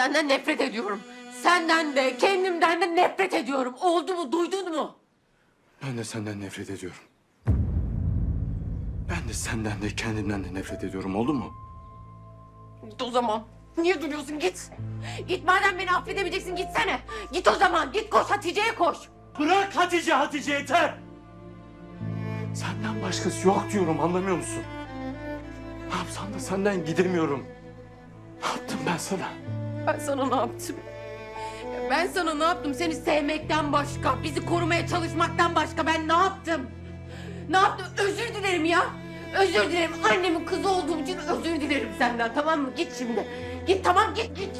senden nefret ediyorum. Senden de kendimden de nefret ediyorum. Oldu mu duydun mu? Ben de senden nefret ediyorum. Ben de senden de kendimden de nefret ediyorum oldu mu? Git o zaman. Niye duruyorsun git. Git madem beni affedemeyeceksin gitsene. Git o zaman git koş Hatice'ye koş. Bırak Hatice Hatice yeter! Senden başkası yok diyorum anlamıyor musun? Ne yapsam da senden gidemiyorum. Ne yaptım ben sana? Ben sana ne yaptım? Ya Ben sana ne yaptım? Seni sevmekten başka, bizi korumaya çalışmaktan başka ben ne yaptım? Ne yaptım? Özür dilerim ya. Özür dilerim. Annemin kızı olduğum için özür dilerim senden tamam mı? Git şimdi. Git tamam git git.